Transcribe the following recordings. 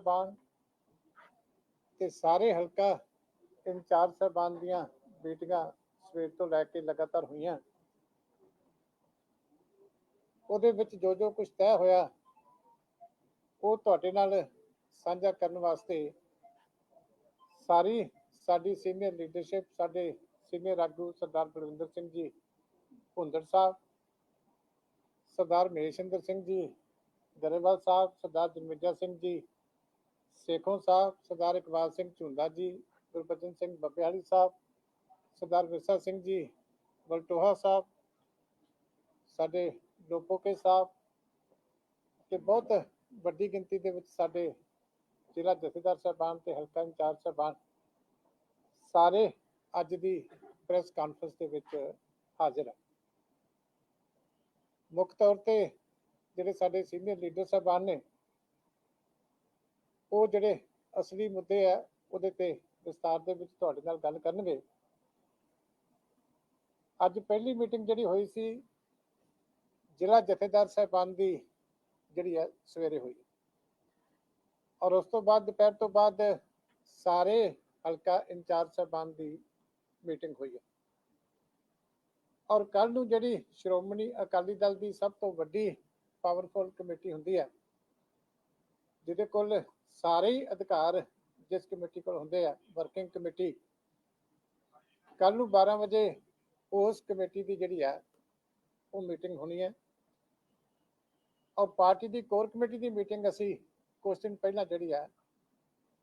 ਸਾਹਿਬਾਨ ਤੇ ਸਾਰੇ ਹਲਕਾ ਇੰਚਾਰਜ ਸਾਹਿਬਾਨ ਦੀਆਂ ਮੀਟਿੰਗਾਂ ਸਵੇਰ ਤੋਂ ਲੈ ਕੇ ਲਗਾਤਾਰ ਹੋਈਆਂ। ਉਹਦੇ ਵਿੱਚ ਜੋ ਜੋ ਕੁਝ ਤੈਅ ਹੋਇਆ, ਉਹ ਤੁਹਾਡੇ ਨਾਲ ਸਾਂਝਾ ਕਰਨ ਵਾਸਤੇ ਸਾਰੀ ਸਾਡੀ ਸੀਨੀਅਰ ਲੀਡਰਸ਼ਿਪ, ਸਾਡੇ ਸੀਨੀਅਰ ਆਗੂ ਸਰਦਾਰ ਬਲਵਿੰਦਰ ਸਿੰਘ ਜੀ ਭੁੰਦੜ ਸਾਹਿਬ, ਸਰਦਾਰ ਮਹੇਸ਼ਿੰਦਰ ਸਿੰਘ ਜੀ, ਗਰੇਵਾਲ ਸਾਹਿਬ, ਸਰਦਾਰ ਜਨਮੇਜਾ ਸਿੰਘ ਜੀ ਸੇਖੋਂ ਸਾਹਿਬ, ਸਰਦਾਰ ਇਕਬਾਲ ਸਿੰਘ ਝੁੰਦਾ ਜੀ, ਗੁਰਬਚਨ ਸਿੰਘ ਬੱਬਿਆਲੀ ਸਾਹਿਬ, ਸਰਦਾਰ ਵਿਰਸਾ ਸਿੰਘ ਜੀ, ਬਲਟੋਹਾ ਸਾਹਿਬ, ਸਾਡੇ ਲੋਪੋਕੇ ਸਾਹਿਬ ਤੇ ਬਹੁਤ ਵੱਡੀ ਗਿਣਤੀ ਦੇ ਵਿੱਚ ਸਾਡੇ ਜ਼ਿਲ੍ਹਾ ਜਥੇਦਾਰ ਸਾਹਿਬਾਨ ਤੇ ਹਲਕਾ ਇੰਚਾਰਜ ਸਾਹਿਬਾਨ ਸਾਰੇ ਅੱਜ ਦੀ ਪ੍ਰੈਸ ਕਾਨਫਰੰਸ ਦੇ ਵਿੱਚ ਹਾਜ਼ਰ ਹੈ। ਮੁੱਖ ਤੌਰ ਤੇ ਜਿਹੜੇ ਸਾਡੇ ਸੀਨੀਅਰ ਲੀਡਰ ਸਾਹਿਬਾਨ ਨੇ ਉਹ ਜਿਹੜੇ ਅਸਲੀ ਮੁੱਦੇ ਆ, ਉਹਦੇ ਤੇ ਵਿਸਤਾਰ ਦੇ ਵਿੱਚ ਤੁਹਾਡੇ ਨਾਲ ਗੱਲ ਕਰਨਗੇ। ਅੱਜ ਪਹਿਲੀ ਮੀਟਿੰਗ ਜਿਹੜੀ ਹੋਈ ਸੀ, ਜ਼ਿਲ੍ਹਾ ਜਥੇਦਾਰ ਸਾਹਿਬਾਨ ਦੀ ਜਿਹੜੀ ਹੈ ਸਵੇਰੇ ਹੋਈ। ਔਰ ਉਸ ਤੋਂ ਬਾਅਦ, ਦੁਪਹਿਰ ਤੋਂ ਬਾਅਦ ਸਾਰੇ ਹਲਕਾ ਇੰਚਾਰਜ ਸਾਹਿਬਾਨ ਦੀ ਮੀਟਿੰਗ ਹੋਈ ਹੈ ਔਰ ਕੱਲ ਨੂੰ ਜਿਹੜੀ ਸ਼੍ਰੋਮਣੀ ਅਕਾਲੀ ਦਲ ਦੀ ਸਭ ਤੋਂ ਵੱਡੀ ਪਾਵਰਫੁਲ ਕਮੇਟੀ ਹੁੰਦੀ ਹੈ ਜਿਹਦੇ ਕੋਲ ਸਾਰੇ ਹੀ ਅਧਿਕਾਰ ਜਿਸ ਕਮੇਟੀ ਕੋਲ ਹੁੰਦੇ ਆ ਵਰਕਿੰਗ ਕਮੇਟੀ ਕੱਲ ਨੂੰ 12 ਵਜੇ ਉਸ ਕਮੇਟੀ ਦੀ ਜਿਹੜੀ ਆ, ਉਹ ਮੀਟਿੰਗ ਹੋਣੀ ਹੈ ਔਰ ਪਾਰਟੀ ਦੀ ਕੋਰ ਕਮੇਟੀ ਦੀ ਮੀਟਿੰਗ ਅਸੀਂ ਕੁਝ ਦਿਨ ਪਹਿਲਾਂ ਜਿਹੜੀ ਆ,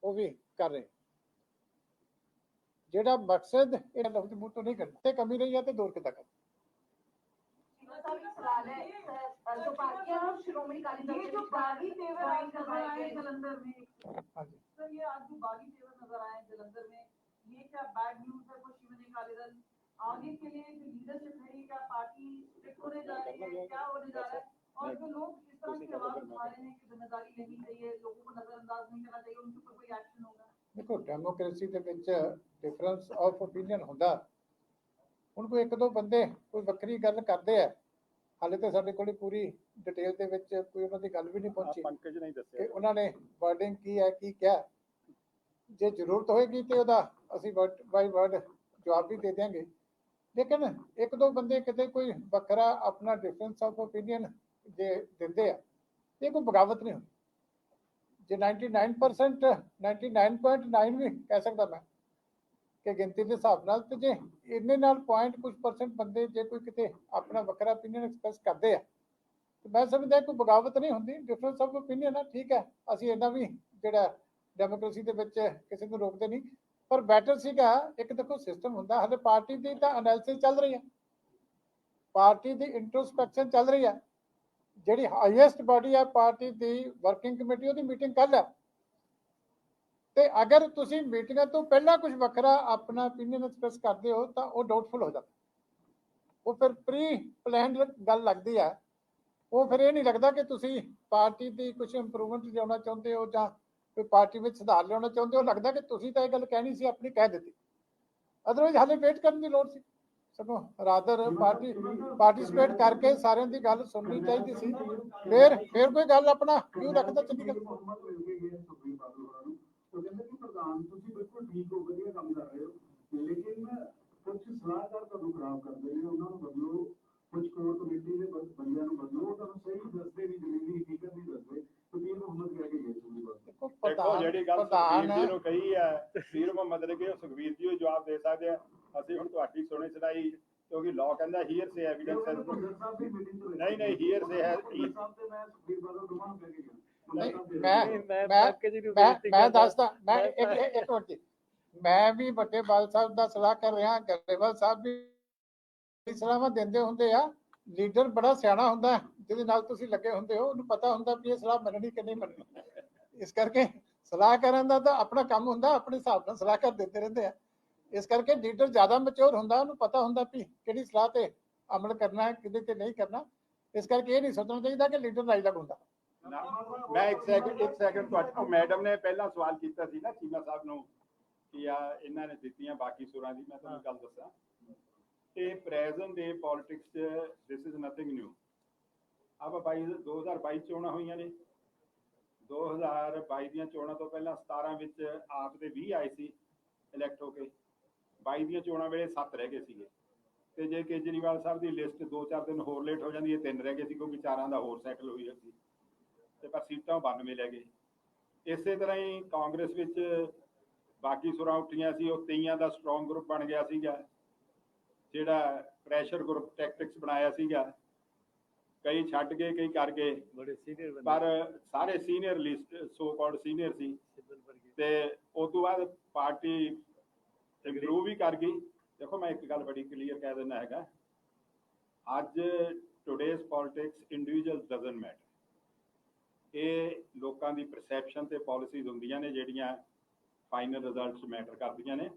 ਉਹ ਵੀ ਕਰ ਰਹੇ। ਜਿਹੜਾ ਮਕਸਦ ਇਹ ਲਫ਼ਜ਼ ਮੂੰਹ ਨਹੀਂ ਕਰਦਾ ਕਮੀ ਰਹੀ ਆ ਤੇ ਦੂਰ ਕਿਤਾ ਕਰ एक सवाल है अ, जो पार्टियां और श्रोमणी अकाली दल ये के जो बीच बागी बात- तेवर बात आज नजर करवाए आए गए। जलंधर में ਹਾਂਜੀ सर ये आज जो बागी तेवर नजर आए जलंधर में ये क्या बैड न्यूज है कुछ शिवनी अकाली दल आगे के लिए जो लीडरशिप है ये क्या पार्टी स्ट्रिक्ट होने जा रही है क्या होने जा रहा है और जो लोग इस तरह की आवाज उठा रहे हैं कि जिम्मेदारी लेनी चाहिए लोगों को नजरअंदाज नहीं करना चाहिए उनके ऊपर कोई एक्शन होगा ਦੇਖੋ ਡੈਮੋਕ੍ਰੇਸੀ ਦੇ ਵਿੱਚ ਡਿਫਰੈਂਸ ਆਫ ਓਪੀਨੀਅਨ ਹੁੰਦਾ ਹੁਣ ਕੋਈ ਇੱਕ ਦੋ ਬੰਦੇ ਕੋਈ ਵੱਖਰੀ ਗੱਲ ਕਰਦੇ ਆ ਹਾਲੇ ਤਾਂ ਸਾਡੇ ਕੋਲੇ ਪੂਰੀ ਡਿਟੇਲ ਦੇ ਵਿੱਚ ਕੋਈ ਉਹਨਾਂ ਦੀ ਗੱਲ ਵੀ ਨਹੀਂ ਪਹੁੰਚੀ। ਪੰਕਜ ਨਹੀਂ ਕਿ ਦੱਸਿਆ ਉਹਨਾਂ ਨੇ ਵਰਡਿੰਗ ਕੀ ਹੈ ਕੀ ਕਿਹਾ ਜੇ ਜ਼ਰੂਰਤ ਹੋਏਗੀ ਤੇ ਉਹਦਾ ਅਸੀਂ ਵਰਡ ਬਾਈ ਵਰਡ ਜਵਾਬ ਵੀ ਦੇ ਦਿਆਂਗੇ। ਲੇਕਿਨ ਇੱਕ ਦੋ ਬੰਦੇ ਕਿਤੇ ਕੋਈ ਵੱਖਰਾ ਆਪਣਾ ਡਿਫਰੈਂਸ ਆਫ ਓਪੀਨੀਅਨ ਜੇ ਦਿੰਦੇ ਆ ਇਹ ਕੋਈ ਬਗਾਵਤ ਨਹੀਂ ਹੁੰਦੀ। ਜੇ 99% 99.9 ਵੀ ਕਹਿ ਸਕਦਾ ਮੈਂ। ਕਿ ਗਿਣਤੀ ਦੇ ਹਿਸਾਬ ਨਾਲ ਤੇ ਜੇ ਇਹਨੇ ਨਾਲ ਪੁਆਇੰਟ ਕੁਝ ਪਰਸੈਂਟ ਬੰਦੇ ਜੇ ਕੋਈ ਕਿਤੇ ਆਪਣਾ ਵੱਖਰਾ ਓਪੀਨੀਅਨ ਐਕਸਪ੍ਰੈਸ ਕਰਦੇ ਆ, ਤੇ ਮੈਂ ਸਮਝਦਾ ਕੋਈ ਬਗਾਵਤ ਨਹੀਂ ਹੁੰਦੀ ਡਿਫਰੈਂਸ ਆਫ ਓਪੀਨੀਅਨ ਆ, ਠੀਕ ਹੈ, ਅਸੀਂ ਇਹਨਾਂ ਵੀ ਜਿਹੜਾ ਡੈਮੋਕ੍ਰੇਸੀ ਦੇ ਵਿੱਚ ਕਿਸੇ ਨੂੰ ਰੋਕਦੇ ਨਹੀਂ, ਪਰ ਬੈਟਰ ਸੀਗਾ, ਇੱਕ ਦੇਖੋ ਸਿਸਟਮ ਹੁੰਦਾ, ਹਲੇ ਪਾਰਟੀ ਦੀ ਤਾਂ ਅਨਾਲਿਸਿਸ ਚੱਲ ਰਹੀ ਹੈ ਪਾਰਟੀ ਦੀ ਇੰਟਰੋਸਪੈਕਸ਼ਨ ਚੱਲ ਰਹੀ ਹੈ ਜਿਹੜੀ ਹਾਈਐਸਟ ਬਾਡੀ ਹੈ ਪਾਰਟੀ ਦੀ ਵਰਕਿੰਗ ਕਮੇਟੀ ਉਹਦੀ ਮੀਟਿੰਗ ਕੱਲ ਹੈ ਤੇ ਅਗਰ ਤੁਸੀਂ ਮੀਟਿੰਗਾਂ ਤੋਂ ਪਹਿਲਾਂ ਕੁਝ ਵੱਖਰਾ ਆਪਣਾ opinion ਐਕਸਪ੍ਰੈਸ ਕਰਦੇ ਹੋ, ਤਾਂ ਉਹ ਡਾਊਟਫੁਲ ਹੋ ਜਾਂਦਾ। ਉਹ ਫਿਰ ਪ੍ਰੀ ਪਲਾਨਡ ਗੱਲ ਲੱਗਦੀ ਹੈ ਉਹ ਫਿਰ ਇਹ ਨਹੀਂ ਲੱਗਦਾ ਕਿ ਤੁਸੀਂ ਪਾਰਟੀ ਦੀ ਕੁਝ ਇੰਪਰੂਵਮੈਂਟ ਲਿਆਉਣਾ ਚਾਹੁੰਦੇ ਹੋ ਜਾਂ ਕੋਈ ਪਾਰਟੀ ਵਿੱਚ ਸੁਧਾਰ ਲਿਆਉਣਾ ਚਾਹੁੰਦੇ ਹੋ। ਲੱਗਦਾ ਕਿ ਤੁਸੀਂ ਤਾਂ ਇਹ ਗੱਲ ਕਹਿਣੀ ਸੀ, ਆਪਣੀ ਕਹਿ ਦਿੱਤੀ। ਅਦਰਵਾਈਜ਼ ਹਾਲੇ ਵੇਟ ਕਰਨ ਦੀ ਲੋੜ ਸੀ। ਸਗੋਂ ਰਾਦਰ ਪਾਰਟੀ ਪਾਰਟਿਸਿਪੇਟ ਕਰਕੇ ਸਾਰਿਆਂ ਦੀ ਗੱਲ ਸੁਣਨੀ ਚਾਹੀਦੀ ਸੀ। ਫਿਰ ਫਿਰ ਕੋਈ ਗੱਲ ਆਪਣਾ ਕਿਉਂ ਰੱਖਦਾ ਚੰਗੀ ਗੱਲ ਫਾਰਮਲ ਹੋਏ ਹੋਏ ਹੈ ਸੁਪਰੀਮ ਬਾਦਲ ਹੋਰਾਂ ਨੂੰ ਉਹ ਪ੍ਰਧਾਨ ਤੁਸੀਂ ਬਿਲਕੁਲ ਠੀਕ ਹੋ ਵਧੀਆ ਕੰਮ ਕਰ ਰਹੇ ਹੋ। ਲੇਕਿਨ ਕੁਝ ਸਲਾਹਕਾਰ ਤੁਹਾਨੂੰ ਖਰਾਬ ਕਰਦੇ ਨੇ ਉਹਨਾਂ ਨੂੰ ਬਦਲੋ। ਕੁਝ ਕੋਰ ਕਮੇਟੀ ਦੇ ਬੰਦਿਆਂ ਨੂੰ ਬਦਲੋ ਉਹ ਤੁਹਾਨੂੰ ਸਹੀ ਦੱਸਦੇ ਨਹੀਂ ਜ਼ਮੀਨੀ ਹਕੀਕਤ ਨਹੀਂ ਦੱਸਦੇ। ਫਕੀਰ ਮੁਹੰਮਦ ਕਹਿ ਕੇ ਗਏ ਸੁਪਰੀਮ ਬਾਦਲ ਦੇਖੋ ਜਿਹੜੀ ਗੱਲ ਪ੍ਰਧਾਨ ਸੁਖਬੀਰ ਜੀ ਨੂੰ ਕਹੀ ਹੈ ਵੀਰ ਮੁਹੰਮਦ ਨੇ ਕਿ ਉਹ ਸੁਖਬੀਰ ਜੀ ਉਹ ਜਵਾਬ ਦੇ ਸਕਦੇ ਆ। ਅਸੀਂ ਹੁਣ ਤੁਹਾਡੀ ਸੁਣੀ ਸੁਣਾਈ ਕਿਉਂਕਿ ਲਾਅ ਕਹਿੰਦਾ ਹੀਅਰ ਸੇ ਐਵੀਡੈਂਸ ਨਹੀਂ ਨਹੀਂ ਹੀਅਰ ਸੇ ਹੈ। ਸਾਹਿਬ ਤੇ ਮੈਂ ਸੁਖਬੀਰ ਬਾਦਲ ਦੋਵਾਂ ਨੂੰ ਕਹਿ ਕੇ ਗਿਆ। ਮੈਂ ਮੈਂ ਮੈਂ ਮੈਂ। ਦੱਸਦਾ ਮੈਂ ਇੱਕ ਇੱਕ- ਮਿੰਟ। ਜੀ ਮੈਂ ਵੀ ਵੱਡੇ ਬਾਲ ਸਾਹਿਬ ਦਾ ਸਲਾਹ ਕਰ ਰਿਹਾ ਗਰੇਵਾਲ ਸਾਹਿਬ ਵੀ ਸਲਾਹਾਂ ਦਿੰਦੇ ਹੁੰਦੇ ਆ। ਲੀਡਰ ਬੜਾ ਸਿਆਣਾ ਹੁੰਦਾ ਜਿਹਦੇ ਨਾਲ ਤੁਸੀਂ ਲੱਗੇ ਹੁੰਦੇ ਹੋ ਉਹਨੂੰ ਪਤਾ ਹੁੰਦਾ ਵੀ ਇਹ ਸਲਾਹ ਮੰਨਣੀ ਕਿ ਨਹੀਂ ਮੰਨਣੀ। ਇਸ ਕਰਕੇ ਸਲਾਹ ਕਰਨ ਦਾ ਤਾਂ ਆਪਣਾ ਕੰਮ ਹੁੰਦਾ ਆਪਣੇ ਹਿਸਾਬ ਨਾਲ ਸਲਾਹ ਕਰ ਦਿੰਦੇ ਰਹਿੰਦੇ ਆ। ਇਸ ਕਰਕੇ ਲੀਡਰ ਜ਼ਿਆਦਾ ਮੈਚੁਰ ਹੁੰਦਾ ਉਹਨੂੰ ਪਤਾ ਹੁੰਦਾ ਵੀ ਕਿਹੜੀ ਸਲਾਹ ਤੇ ਅਮਲ ਕਰਨਾ ਹੈ ਕਿਹਦੇ ਤੇ ਨਹੀਂ ਕਰਨਾ। ਇਸ ਕਰਕੇ ਇਹ ਨਹੀਂ ਸੋਚਣਾ ਚਾਹੀਦਾ ਕਿ ਲੀਡਰ ਨਾਈਲਕ ਹੁੰਦਾ ਮੈਂ ਇੱਕ ਸੈਕਿੰਡ ਇੱਕ ਸੈਕਿੰਡ ਤੁਹਾਡੇ ਮੈਡਮ ਨੇ ਪਹਿਲਾਂ ਸਵਾਲ ਕੀਤਾ ਸੀ ਨਾ ਚੀਮਾ ਸਾਹਿਬ ਨੂੰ ਕਿ ਆ ਇਹਨਾਂ ਨੇ ਦਿੱਤੀਆਂ ਬਾਕੀ ਸੁਰਾਂ ਦੀ ਮੈਂ ਤੁਹਾਨੂੰ ਗੱਲ ਦੱਸਾਂ। ਤੇ ਪ੍ਰੈਜ਼ੈਂਟ ਦੇ ਪੋਲਿਟਿਕਸ ਚ ਇਜ਼ ਨਥਿੰਗ ਨਿਊ ਆਪਾਂ 22 2022 ਚੋਣਾਂ ਹੋਈਆਂ ਨੇ। 2022 ਦੀਆਂ ਚੋਣਾਂ ਤੋਂ ਪਹਿਲਾਂ 17 ਵਿੱਚ ਆਪ ਦੇ 20 ਆਏ ਸੀ ਇਲੈਕਟ ਹੋ ਕੇ। 22 ਦੀਆਂ ਚੋਣਾਂ ਵੇਲੇ 7 ਰਹਿ ਗਏ ਸੀਗੇ। ਤੇ ਜੇ ਕੇਜਰੀਵਾਲ ਸਾਹਿਬ ਦੀ ਲਿਸਟ 2-4 ਦਿਨ ਹੋਰ ਲੇਟ ਹੋ ਜਾਂਦੀ ਹੈ ਤਿੰਨ ਰਹਿ ਗਏ ਸੀ ਕਿਉਂਕਿ ਚਾਰਾਂ ਦਾ ਹੋਰ ਸੈਟਲ ਹੋਈ ਸੀ। ਤੇ ਪਰ ਸੀਟਾਂ 92 ਲੈ ਗਏ। ਇਸੇ ਤਰ੍ਹਾਂ ਹੀ ਕਾਂਗਰਸ ਵਿੱਚ ਬਾਕੀ ਸੁਰਾਂ ਉੱਠੀਆਂ ਸੀ ਉਹ ਤੇਈਆਂ ਦਾ ਸਟਰੋਂਗ ਗਰੁੱਪ ਬਣ ਗਿਆ ਸੀਗਾ ਜਿਹੜਾ ਪ੍ਰੈਸ਼ਰ ਗਰੁੱਪ ਟੈਕਟਿਕਸ ਬਣਾਇਆ ਸੀਗਾ। ਕਈ ਛੱਡ ਗਏ ਕਈ ਕਰ ਗਏ। ਬੜੇ ਸੀਨੀਅਰ ਪਰ ਸਾਰੇ senior list so. Called senior ਸੀ ਤੇ ਉਸ ਤੋਂ ਬਾਅਦ ਪਾਰਟੀ ਇੰਪਰੂਵ ਵੀ ਕਰ ਗਈ। ਦੇਖੋ ਮੈਂ ਇੱਕ ਗੱਲ ਬੜੀ ਕਲੀਅਰ ਕਹਿ ਦਿੰਦਾ ਹੈਗਾ। ਅੱਜ today's politics individual doesn't matter ਇਹ ਲੋਕਾਂ ਦੀ ਪਰਸੈਪਸ਼ਨ ਤੇ ਪਾਲਿਸੀਜ਼ ਹੁੰਦੀਆਂ ਨੇ ਜਿਹੜੀਆਂ ਫਾਈਨਲ ਰਿਜ਼ਲਟਸ ਮੈਟਰ ਕਰਦੀਆਂ ਨੇ।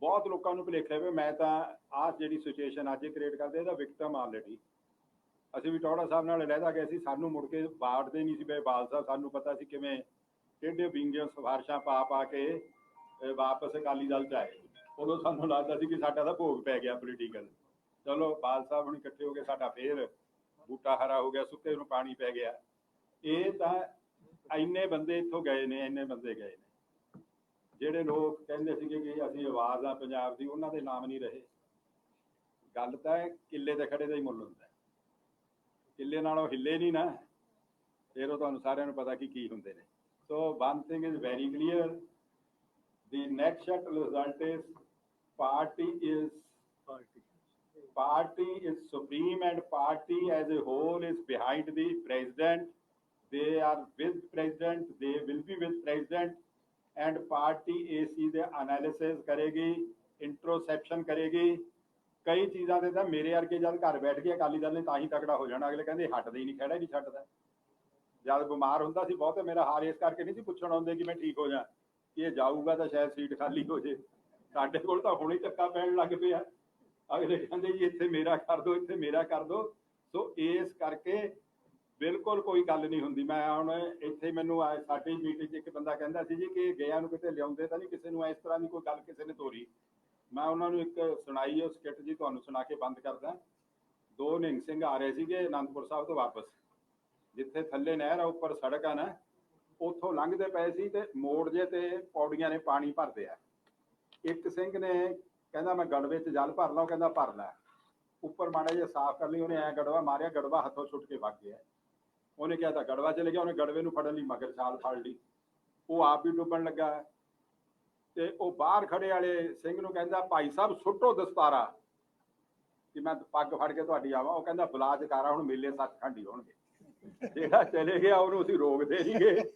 ਬਹੁਤ ਲੋਕਾਂ ਨੂੰ ਭੁਲੇਖਿਆ ਵੀ ਮੈਂ ਤਾਂ ਆਹ ਜਿਹੜੀ ਸਿਚੁਏਸ਼ਨ ਅੱਜ ਕ੍ਰੀਏਟ ਕਰਦੇ, ਇਹਦਾ ਵਿਕਟਮ ਆਲਰੇਡੀ ਅਸੀਂ ਵੀ ਟੌੜਾ ਸਾਹਿਬ ਨਾਲ ਰਹਿਦਾ ਗਏ ਸੀ, ਸਾਨੂੰ ਮੁੜ ਕੇ ਬਾੜਦੇ ਨਹੀਂ ਸੀ ਬਈ ਬਾਲ ਸਾਹਿਬ ਸਾਨੂੰ ਪਤਾ ਸੀ ਕਿਵੇਂ ਟੇਢੇ ਵਿੰਗੇ ਸਿਫਾਰਸ਼ਾਂ ਪਾ ਪਾ ਕੇ, ਅਹ, ਵਾਪਸ ਅਕਾਲੀ ਦਲ ਚ ਆਏ। ਉਦੋਂ ਸਾਨੂੰ ਲੱਗਦਾ ਸੀ ਕਿ ਸਾਡਾ ਤਾਂ ਭੋਗ ਪੈ ਗਿਆ ਪੋਲੀਟੀਕਲ ਚਲੋ ਬਾਲ ਸਾਹਿਬ ਹੁਣ ਇਕੱਠੇ ਹੋ ਕੇ ਸਾਡਾ ਫੇਰ ਬੂਟਾ ਹਰਾ ਹੋ ਗਿਆ ਸੁੱਕੇ ਨੂੰ ਪਾਣੀ ਪੈ ਗਿਆ। ਇਹ ਤਾਂ ਇੰਨੇ ਬੰਦੇ ਇੱਥੋਂ ਗਏ ਨੇ ਇੰਨੇ ਬੰਦੇ ਗਏ ਨੇ। ਜਿਹੜੇ ਲੋਕ ਕਹਿੰਦੇ ਸੀਗੇ ਕਿ ਅਸੀਂ ਆਵਾਜ਼ ਆ ਪੰਜਾਬ ਦੀ ਉਹਨਾਂ ਦੇ ਨਾਮ ਨਹੀਂ ਰਹੇ। ਗੱਲ ਤਾਂ ਕਿੱਲੇ ਤੇ ਖੜੇ ਦਾ ਹੀ ਮੁੱਲ ਹੁੰਦਾ। ਕਿੱਲੇ ਨਾਲੋਂ ਹਿੱਲੇ ਨਹੀਂ ਨਾ। ਫਿਰ ਉਹ ਤੁਹਾਨੂੰ ਸਾਰਿਆਂ ਨੂੰ ਪਤਾ ਕਿ ਕੀ ਹੁੰਦੇ ਨੇ। So one thing is very clear the next set result is party is party is supreme and party as a whole is behind the president. They are with president, they will be with president, and party AC ਦੇ analysis ਕਰੇਗੀ, introspection ਕਰੇਗੀ। ਕਈ ਚੀਜ਼ਾਂ ਤੇ ਤਾਂ ਮੇਰੇ ਵਰਗੇ ਜਦ ਘਰ ਬੈਠ ਕੇ ਅਕਾਲੀ ਦਲ ਨੇ ਤਾਂ ਹੀ ਤਕੜਾ ਹੋ ਜਾਣਾ। ਅਗਲੇ ਕਹਿੰਦੇ, ਹਟਦੇ ਹੀ ਨਹੀਂ, ਖੜਾ ਹੀ ਨਹੀਂ ਛੱਡਦਾ। ਜਦ ਬਿਮਾਰ ਹੁੰਦਾ ਸੀ ਬਹੁਤੇ, ਮੇਰਾ ਹਾਲ ਇਸ ਕਰਕੇ ਨਹੀਂ ਸੀ ਪੁੱਛਣ ਆਉਂਦੇ ਕਿ ਮੈਂ ਠੀਕ ਹੋ ਜਾ। ਇਹ ਜਾਊਗਾ ਤਾਂ ਸ਼ਾਇਦ ਸੀਟ ਖਾਲੀ ਹੋ ਜੇ। ਸਾਡੇ ਕੋਲ ਤਾਂ ਹੁਣੇ ਧੱਕਾ ਪੈਣ ਲੱਗ ਪਿਆ। ਅਗਲੇ ਕਹਿੰਦੇ ਜੀ, ਇੱਥੇ ਮੇਰਾ ਕਰ ਦਿਓ ਇੱਥੇ ਮੇਰਾ ਕਰ ਦਿਓ ਸੋ ਇਸ ਕਰਕੇ ਬਿਲਕੁਲ ਕੋਈ ਗੱਲ ਨਹੀਂ ਹੁੰਦੀ। ਮੈਂ ਹੁਣ ਇੱਥੇ ਮੈਨੂੰ ਸਾਡੀ ਮੀਟਿੰਗ 'ਚ ਇੱਕ ਬੰਦਾ ਕਹਿੰਦਾ ਸੀ ਜੀ ਕਿ ਗਿਆ ਨੂੰ ਕਿਤੇ ਲਿਆਉਂਦੇ ਤਾਂ ਨਹੀਂ, ਕਿਸੇ ਨੂੰ ਇਸ ਤਰ੍ਹਾਂ ਦੀ ਕੋਈ ਗੱਲ ਕਿਸੇ ਨੇ ਤੋਰੀ। ਮੈਂ ਉਹਨਾਂ ਨੂੰ ਇੱਕ ਸੁਣਾਈ ਉਹ ਸਕਿੱਟ ਜੀ ਤੁਹਾਨੂੰ ਸੁਣਾ ਕੇ ਬੰਦ ਕਰਦਾ। ਦੋ ਨਿੰਗ ਸਿੰਘ ਆ ਰਹੇ ਸੀਗੇ ਅਨੰਦਪੁਰ ਸਾਹਿਬ ਤੋਂ ਵਾਪਸ। ਜਿੱਥੇ ਥੱਲੇ ਨਹਿਰ ਆ, ਉੱਪਰ ਸੜਕ ਆ ਨਾ, ਉੱਥੋਂ ਲੰਘਦੇ ਪਏ ਸੀ ਤੇ ਮੋੜ ਜੇ ਤੇ ਪੌੜੀਆਂ ਨੇ ਪਾਣੀ ਭਰਦੇ ਆ। ਇੱਕ ਸਿੰਘ ਨੇ ਕਹਿੰਦਾ, ਮੈਂ ਗੜਵੇ 'ਚ ਜਲ ਭਰ ਲਾਂ। ਕਹਿੰਦਾ, ਭਰ ਲੈ। ਉੱਪਰ ਮਾੜਾ ਜਿਹਾ ਸਾਫ਼ ਕਰ ਲਈ, ਉਹਨੇ ਐ ਗੜਵਾ ਮਾਰਿਆ, ਗੜਵਾ ਹੱਥੋਂ ਛੁੱਟ ਕੇ ਵਗ ਗਿਆ। ਉਹਨੇ ਕਿਹਾ ਤਾਂ ਗੜਵਾ ਚਲੇ ਗਿਆ, ਉਹਨੇ ਗੜਵੇ ਨੂੰ ਫੜਨ ਲਈ ਮਗਰ ਛਾਲ ਫੜ ਲਈ। ਉਹ ਆਪ ਵੀ ਡੁੱਬਣ ਲੱਗਾ। ਤੇ ਉਹ ਬਾਹਰ ਖੜੇ ਵਾਲੇ ਸਿੰਘ ਨੂੰ ਕਹਿੰਦਾ, ਭਾਈ ਸਾਹਿਬ, ਸੁੱਟੋ ਦਸਤਾਰਾ। ਕਿ ਮੈਂ ਪੱਗ ਫੜ ਕੇ ਤੁਹਾਡੀ ਆਵਾਂ। ਉਹ ਕਹਿੰਦਾ ਬੁਲਾ ਜਕਾਰਾ ਹੁਣ ਮੇਲੇ ਸੱਚਖੰਡ ਹੀ ਹੋਣਗੇ। ਜਿਹੜਾ ਚਲੇ ਗਿਆ, ਉਹਨੂੰ ਅਸੀਂ ਰੋਕਦੇ ਨਹੀਂਗੇ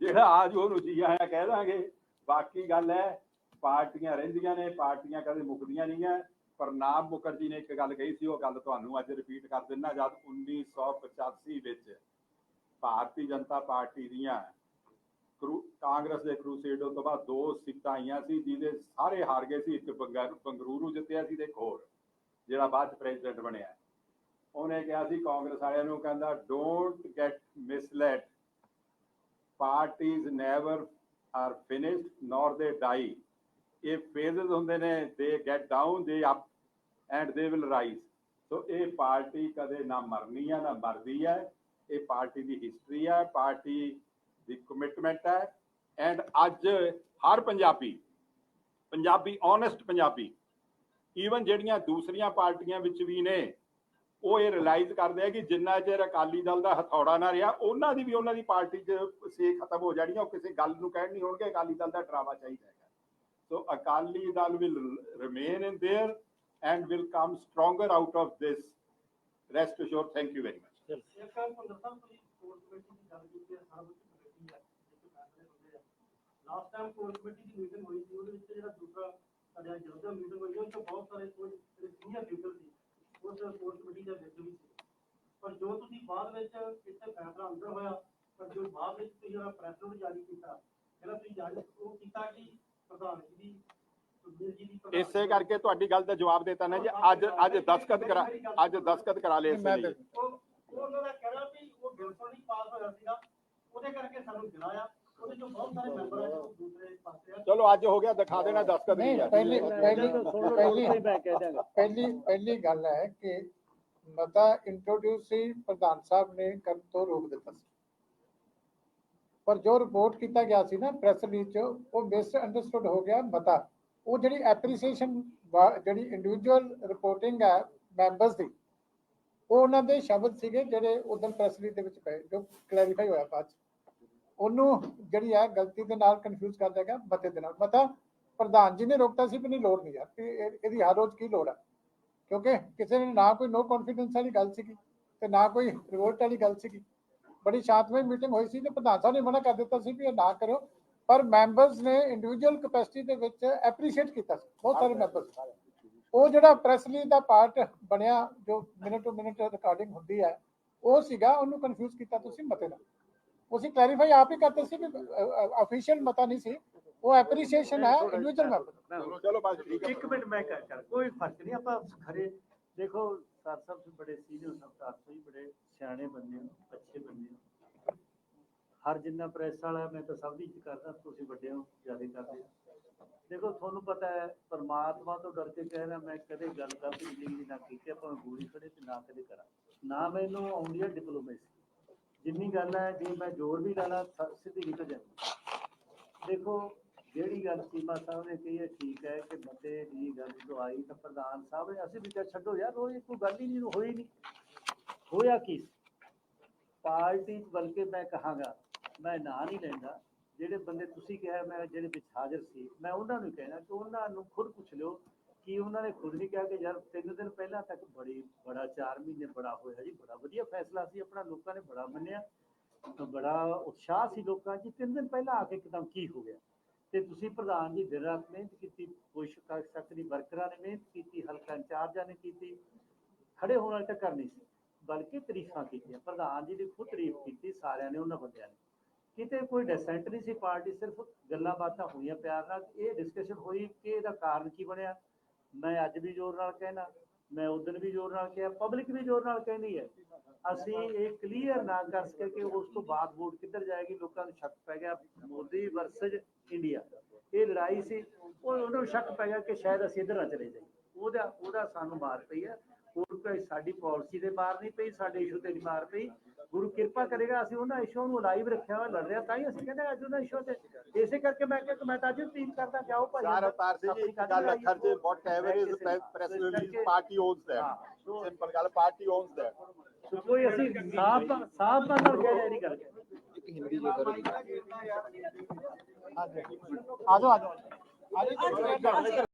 ਜਿਹੜਾ ਆਜ ਉਹਨੂੰ ਜੀ ਆਇਆ ਕਹਿ ਦਾਂਗੇ। ਬਾਕੀ ਗੱਲ ਹੈ, ਪਾਰਟੀਆਂ ਰਹਿੰਦੀਆਂ ਨੇ, ਪਾਰਟੀਆਂ ਕਦੇ ਮੁੱਕਦੀਆਂ ਨਹੀਂ ਹੈ ਪ੍ਰਣਾਬ ਮੁਖਰਜੀ ਨੇ ਇੱਕ ਗੱਲ ਕਹੀ ਸੀ, ਉਹ ਗੱਲ ਤੁਹਾਨੂੰ ਅੱਜ ਰਿਪੀਟ ਕਰ ਦਿੰਦਾ, ਜਦ 1985 ਵਿੱਚ ਭਾਰਤੀ ਜਨਤਾ ਪਾਰਟੀ ਦੀਆਂ ਕਾਂਗਰਸ ਦੇ ਕਰੂਸੇਡੋ ਤੋਂ ਬਾਅਦ ਦੋ ਸੀਟਾਂ ਆਈਆਂ ਸੀ, ਜਿਹਦੇ ਸਾਰੇ ਹਾਰ ਗਏ ਸੀ, ਇੱਕ ਬੰਗਾ- ਜਿੱਤਿਆ ਸੀ ਤੇ ਇੱਕ ਹੋਰ, ਜਿਹੜਾ ਬਾਅਦ ਚ ਪ੍ਰੈਜ਼ੀਡੈਂਟ ਬਣਿਆ। ਉਹਨੇ ਕਿਹਾ ਸੀ, ਕਾਂਗਰਸ ਵਾਲਿਆਂ ਨੂੰ ਕਹਿੰਦਾ don't get misled parties never are finished nor they die ਇਹ ਫੇਜ਼ਸ ਹੁੰਦੇ ਨੇ they get down they up and they will rise so ਇਹ ਪਾਰਟੀ ਕਦੇ ਨਾ ਮਰਨੀ ਆ, ਨਾ ਮਰਦੀ ਹੈ ਇਹ ਪਾਰਟੀ ਦੀ ਹਿਸਟਰੀ ਹੈ ਪਾਰਟੀ ਦੀ ਕਮਿਟਮੈਂਟ ਹੈ ਐਂਡ ਅੱਜ ਹਰ ਪੰਜਾਬੀ ਪੰਜਾਬੀ ਓਨੈਸਟ ਪੰਜਾਬੀ ਈਵਨ ਜਿਹੜੀਆਂ ਦੂਸਰੀਆਂ ਪਾਰਟੀਆਂ ਵਿੱਚ ਵੀ ਨੇ ਉਹ ਇਹ ਰਿਅਲਾਈਜ਼ ਕਰਦੇ ਆ ਕਿ ਜਿੰਨਾ ਚਿਰ ਅਕਾਲੀ ਦਲ ਦਾ ਹਥੌੜਾ ਨਾ ਰਿਹਾ ਉਹਨਾਂ ਦੀ ਵੀ ਉਹਨਾਂ ਦੀ ਪਾਰਟੀ 'ਚ ਸੇ ਖਤਮ ਹੋ ਜਾਣੀ ਆ ਉਹ ਕਿਸੇ ਗੱਲ ਨੂੰ ਕਹਿਣ ਨਹੀਂ ਹੋਣਗੇ ਅਕਾਲੀ ਦਲ ਦਾ ਡਰਾਵਾ ਚਾਹੀਦਾ ਹੈਗਾ so Akali Dal will remain in there and will come stronger out of this rest assure thank you very much ਇੱਕ ਭੁੰਦਰ ਸਾਹਿਬ ਤੁਸੀਂ ਕੋਰ ਕਮੇਟੀ ਦੀ ਗੱਲ ਕੀਤੀ ਹੈ ਸਰਵ ਉੱਚ ਕਮੇਟੀ ਹੈ ਜਿੱਥੇ ਫੈਸਲੇ ਹੁੰਦੇ ਆ ਲਾਸਟ ਟਾਈਮ ਕੋਰ ਕਮੇਟੀ ਦੀ ਮੀਟਿੰਗ ਹੋਈ ਸੀ ਉਹਦੇ ਵਿੱਚ ਜਿਹੜਾ ਦੂਸਰਾ ਸਾਡਾ ਜਲਦਾ ਮੀਟਿੰਗ ਹੋਈ ਉਹ 'ਚ ਬਹੁਤ ਸਾਰੇ ਕੋਈ ਜਿਹੜੇ ਸੀਨੀਅਰ ਲੀਡਰ ਸੀ ਉਸ ਕੋਰ ਕਮੇਟੀ ਦੇ ਵਿੱਚ ਵੀ ਸੀ ਪਰ ਜੋ ਤੁਸੀਂ ਬਾਅਦ ਵਿੱਚ ਇੱਥੇ ਫੈਸਲਾ ਅੰਦਰ ਹੋਇਆ ਪਰ ਜੋ ਬਾਅਦ ਵਿੱਚ ਤੁਸੀਂ ਜਿਹੜਾ ਪ੍ਰੈਸ ਨੂੰ ਜਾਰੀ ਕੀਤਾ ਜਿਹੜਾ ਤੁਸੀਂ ਜਾਰੀ ਉਹ ਕੀਤਾ ਕਿ ਪ੍ਰਧਾਨ ਜੀ ਦੀ ਸੁਖਬੀਰ ਜੀ ਦੀ ਪ੍ਰਧਾਨਗੀ ਇਸੇ ਕਰਕੇ ਤੁਹਾਡੀ ਗੱਲ ਦਾ ਜਵਾਬ ਦੇਤਾ ਨਾ ਜੀ ਅੱਜ ਅੱਜ ਦਸਖਤ ਕਰਾ ਅੱਜ ਦਸਖਤ ਕਰਾ ਲਏ ਮੈਂ ਇਸੇ ਲਈ ਬਿਲਕੁਲ- ਉਹ ਉਹ ਉਹਨਾਂ ਦਾ ਕਹਿਣਾ ਵੀ ਉਹ ਬਿੱਲ ਤੋਂ ਨਹੀਂ ਪਾਸ ਹੋਇਆ ਸੀਗਾ। ਉਹਦੇ ਕਰਕੇ ਸਾਨੂੰ ਗਿਲਾਇਆ ਉਹਦੇ ਚੋਂ ਬਹੁਤ ਸਾਰੇ ਮੈਂਬਰ ਆ ਜੋ ਦੂਸਰੇ ਪਾਸੇ ਆ। ਚਲੋ ਅੱਜ ਹੋ ਗਿਆ ਦਿਖਾ ਦੇਣਾ ਦਸਖਤ ਨਹੀਂ ਨਹੀਂ ਪਹਿਲੀ ਪਹਿਲੀ ਪਹਿਲੀ ਪਹਿਲੀ ਪਹਿਲੀ ਗੱਲ ਹੈ ਕਿ ਮਤਾ ਇੰਟਰੋਡਿਊਸ ਸੀ ਪ੍ਰਧਾਨ ਸਾਹਿਬ ਨੇ ਕਰਨ ਤੋਂ ਰੋਕ ਦਿੱਤਾ ਸੀ। ਪਰ ਜੋ ਰਿਪੋਰਟ ਕੀਤਾ ਗਿਆ ਸੀ ਨਾ ਪ੍ਰੈਸ ਰਿਲੀਜ਼ ਚ ਉਹ ਮਿਸ ਅੰਡਰਸਟੂਡ ਹੋ ਗਿਆ ਮਤਾ। ਉਹ ਜਿਹੜੀ ਐਪਰੀਸੀਏਸ਼ਨ ਜਿਹੜੀ ਇੰਡੀਵਿਜੂਅਲ ਰਿਪੋਰਟਿੰਗ ਹੈ ਮੈਂਬਰਸ ਦੀ ਉਹ ਉਹਨਾਂ ਦੇ ਸ਼ਬਦ ਸੀਗੇ ਜਿਹੜੇ ਉਦੋਂ ਪ੍ਰੈਸ ਰਿਲੀਜ਼ ਦੇ ਵਿੱਚ ਪਏ ਜੋ ਕਲੈਰੀਫਾਈ ਹੋਇਆ ਬਾਅਦ ਚ। ਉਹਨੂੰ ਜਿਹੜੀ ਹੈ ਗਲਤੀ ਦੇ ਨਾਲ ਕਨਫਿਊਜ਼ ਕਰ ਦਿਆ ਗਿਆ ਮਤੇ ਦੇ ਨਾਲ। ਮਤਾ ਪ੍ਰਧਾਨ ਜੀ ਨੇ ਰੋਕਤਾ ਸੀ ਵੀ ਨਹੀਂ ਲੋੜ ਨਹੀਂ ਯਾਰ ਇਹ- ਇਹਦੀ ਹਰ ਰੋਜ਼ ਕੀ ਲੋੜ ਹੈ ਕਿਉਂਕਿ ਕਿਸੇ ਨੇ ਨਾ ਕੋਈ ਨੋ ਕੌਨਫੀਡੈਂਸ ਵਾਲੀ ਗੱਲ ਸੀਗੀ ਤੇ ਨਾ ਕੋਈ ਰਿਵੋਲਟ ਵਾਲੀ ਗੱਲ ਸੀਗੀ। ਬੜੀ ਸ਼ਾਂਤਮਈ ਮੀਟਿੰਗ ਹੋਈ ਸੀ ਤੇ ਪ੍ਰਧਾਨ ਸਾਹਿਬ ਨੇ ਮਨਾ ਕਰ ਦਿੱਤਾ ਸੀ ਵੀ ਇਹ ਨਾ ਕਰੋ ਪਰ ਮੈਂਬਰਸ ਨੇ ਇੰਡੀਵਿਜੂਅਲ ਕਪੈਸਿਟੀ ਦੇ ਵਿੱਚ ਐਪਰੀਸ਼ੀਏਟ ਕੀਤਾ ਸੀ। ਬਹੁਤ ਸਾਰੇ ਮੈਂਬਰਸ ਉਹ ਜਿਹੜਾ ਪ੍ਰੈਸ ਰਿਲੀਜ਼ ਦਾ ਪਾਰਟ ਬਣਿਆ ਜੋ ਮਿੰਟ ਟੂ ਮਿੰਟ ਰਿਕਾਰਡਿੰਗ ਹੁੰਦੀ ਹੈ ਉਹ ਸੀਗਾ ਉਹਨੂੰ ਕਨਫਿਊਜ਼ ਕੀਤਾ ਤੁਸੀਂ ਮਤੇ ਨਾਲ। ਉਸੇ ਕਲੈਰੀਫਾਈ ਆਪ ਹੀ ਕਰਤੇ ਸੀ ਕਿ ਅਫੀਸ਼ੀਅਲ ਮਤਾ ਨਹੀਂ ਸੀ। ਉਹ ਐਪਰੀਸ਼ੀਏਸ਼ਨ ਹੈ ਇੰਡੀਵਿਜੂਅਲ ਮੈਂਬਰ ਚਲੋ ਚਲੋ ਬਸ ਠੀਕ ਹੈ। ਇੱਕ ਮਿੰਟ ਮੈਂ ਕਰ ਕਰ। ਕੋਈ ਫ਼ਰਕ ਨਹੀਂ ਆਪਾਂ ਖਰੇ ਦੇਖੋ ਸਰ ਸਾਹਿਬ ਤੁਸੀਂ ਬੜੇ ਸੀਨੀਅਰ ਸਭ ਤੋਂ ਹੀ ਬੜੇ ਸਿਆਣੇ ਬੰਦੇ ਹੋ ਅੱਛੇ ਬੰਦੇ ਹੋ ਹਰ ਜਿੰਨਾ ਪ੍ਰੈਸ ਵਾਲਾ ਮੈਂ ਤਾਂ ਸਭ ਦੀ ਇੱਜ਼ਤ ਕਰਦਾ ਤੁਸੀਂ ਵੱਡੇ ਹੋ ਜ਼ਿਆਦਾ ਕਰਦੇ ਹੋ। ਦੇਖੋ, ਤੁਹਾਨੂੰ ਪਤਾ ਹੈ, ਪਰਮਾਤਮਾ ਤੋਂ ਡਰ ਕੇ ਕਹਿਣਾ ਮੈਂ ਕਦੇ ਗੱਲ ਗਲਤ ਜ਼ਿੰਦਗੀ ਨਾ ਕੀਤੀ, ਆਪਾਂ ਗੋਲੀ ਖੜੇ ਤੇ ਨਾ ਕਦੇ ਕਰਾਂ। ਨਾ ਮੈਨੂੰ ਆਉਂਦੀ ਹੈ ਡਿਪਲੋਮੇਸੀ ਜਿੰਨੀ ਗੱਲ ਹੈ, ਜੇ ਮੈਂ ਜ਼ੋਰ ਵੀ ਲਾ ਲਾ ਸਿੱਧੀ ਨਿਕਲ ਜਾਂਦੀ ਦੇਖੋ, ਜਿਹੜੀ ਗੱਲ ਸੀਮਾ ਸਾਹਿਬ ਨੇ ਕਹੀ ਹੈ, ਠੀਕ ਹੈ ਕਿ ਮਤੇ ਦੀ ਗੱਲ ਜਦੋਂ ਆਈ ਤਾਂ ਪ੍ਰਧਾਨ ਸਾਹਿਬ ਨੇ, ਅਸੀਂ ਵੀ ਕਿਹਾ, ਛੱਡੋ ਯਾਰ, ਉਹ ਕੋਈ ਗੱਲ ਹੀ ਨਹੀਂ ਹੋਈ ਨਹੀਂ। ਹੋਇਆ ਕੀ ਪਾਰਟੀ 'ਚ ਬਲਕਿ ਮੈਂ ਕਹਾਂਗਾ, ਮੈਂ ਨਾਂ ਨਹੀਂ ਲੈਂਦਾ। ਜਿਹੜੇ ਬੰਦੇ ਤੁਸੀਂ ਕਿਹਾ ਮੈਂ ਜਿਹੜੇ ਵਿੱਚ ਹਾਜ਼ਰ ਸੀ, ਮੈਂ ਉਹਨਾਂ ਨੂੰ ਕਹਿਣਾ ਕਿ ਉਹਨਾਂ ਨੂੰ ਖੁਦ ਪੁੱਛ ਲਿਓ ਕਿ ਉਹਨਾਂ ਨੇ ਖੁਦ ਨਹੀਂ ਕਿਹਾ ਕਿ ਯਾਰ ਤਿੰਨ ਦਿਨ ਪਹਿਲਾਂ ਤੱਕ ਬੜੀ, ਬੜਾ 4 ਮਹੀਨੇ ਬੜਾ ਹੋਇਆ ਜੀ, ਬੜਾ ਵਧੀਆ ਫੈਸਲਾ ਸੀ, ਆਪਣਾ ਲੋਕਾਂ ਨੇ ਬੜਾ ਮੰਨਿਆ, ਬੜਾ ਉਤਸ਼ਾਹ ਸੀ ਲੋਕਾਂ 'ਚ, ਤਿੰਨ ਦਿਨ ਪਹਿਲਾਂ ਆ ਕੇ ਇੱਕਦਮ ਕੀ ਹੋ ਗਿਆ? ਤੇ ਤੁਸੀਂ ਪ੍ਰਧਾਨ ਜੀ ਦਿਨ ਰਾਤ ਮਿਹਨਤ ਕੀਤੀ ਕੋਸ਼ਿਸ਼ ਕਰ ਵਰਕਰਾਂ ਨੇ ਮਿਹਨਤ ਕੀਤੀ, ਹਲਕਾ ਇੰਚਾਰਜਾਂ ਨੇ ਕੀਤੀ, ਖੜੇ ਹੋਣ ਵਾਲੇ ਟੱਕਰ ਕਰਨੀ ਸੀ, ਬਲਕਿ ਤਾਰੀਫਾਂ ਕੀਤੀਆਂ, ਪ੍ਰਧਾਨ ਜੀ ਦੀ ਖੁਦ ਤਾਰੀਫ ਕੀਤੀ, ਸਾਰਿਆਂ ਨੇ, ਉਹਨਾਂ ਬੰਦਿਆਂ ਨੇ। ਕਿਤੇ ਕੋਈ ਡਿਸੈਂਟ ਨਹੀਂ ਸੀ ਪਾਰਟੀ ਸਿਰਫ ਗੱਲਾਂ ਬਾਤਾਂ ਹੋਈਆਂ ਪਿਆਰ ਨਾਲ, ਇਹ ਡਿਸਕਸ਼ਨ ਹੋਈ ਕਿ ਇਹਦਾ ਕਾਰਨ ਕੀ ਬਣਿਆ? ਮੈਂ ਅੱਜ ਵੀ ਜ਼ੋਰ ਨਾਲ ਕਹਿਣਾ, ਮੈਂ ਉਦੋਂ ਵੀ ਜ਼ੋਰ ਨਾਲ ਕਿਹਾ ਪਬਲਿਕ ਵੀ ਜ਼ੋਰ ਨਾਲ ਕਹਿੰਦੀ ਹੈ। ਅਸੀਂ ਇਹ ਕਲੀਅਰ ਨਾ ਕਰ ਸਕੇ ਕਿ ਉਸ ਤੋਂ ਬਾਅਦ ਵੋਟ ਕਿੱਧਰ ਜਾਏਗੀ, ਲੋਕਾਂ ਨੂੰ ਸ਼ੱਕ ਪੈ ਗਿਆ ਮੋਦੀ ਵਰਸਸ ਇੰਡੀਆ। ਇਹ ਲੜਾਈ ਸੀ, ਉਹ ਉਹਨਾਂ ਨੂੰ ਸ਼ੱਕ ਪੈ ਗਿਆ ਕਿ ਸ਼ਾਇਦ ਅਸੀਂ ਇੱਧਰ ਨਾ ਚਲੇ ਜਾਈਏ। ਉਹਦਾ ਉਹਦਾ ਸਾਨੂੰ ਮਾਰ ਪਈ ਹੈ। ਹੋਰ ਕੋਈ ਸਾਡੀ ਪਾਲਿਸੀ ਦੇ ਮਾਰ ਨਹੀਂ ਪਈ ਸਾਡੇ ਇਸ਼ੂ ਤੇ ਨਹੀਂ ਮਾਰ ਪਈ। ਗੁਰੂ ਕਿਰਪਾ ਕਰੇਗਾ ਅਸੀਂ ਉਹਨਾਂ ਇਸ਼ੂ ਨੂੰ ਲਾਈਵ ਰੱਖਿਆ ਹੋਇਆ ਲੜ ਰਿਹਾ ਤਾਂ ਹੀ ਅਸੀਂ ਕਹਿੰਦੇ ਅੱਜ ਉਹਨਾਂ ਇਸ਼ੂ ਤੇ। ਇਸੇ ਕਰਕੇ ਮੈਂ ਕਿਹਾ ਕਿ ਮੈਂ ਤਾਂ ਅੱਜ ਅਪੀਲ ਕਰਦਾ ਆਓ ਭਾਈ ਸਰ ਅਵਤਾਰ ਸਿੰਘ ਜੀ ਗੱਲ ਅਖਰ ਜੇ whatever is press release party owns ਹਾਂ, ਦੈਟ ਸਿੰਪਲ ਗੱਲ ਪਾਰਟੀ ਓਨਸ ਦੈਟ ਕੋਈ ਅਸੀਂ ਸਾਫ਼ ਸਾਫ਼ ਨਾਲ ਕਹਿ ਰਿਹਾ ਨਹੀਂ ਕਰਕੇ ਆ ਜਾਓ ਆ ਜਾਓ। ਆ ਜਾਓ।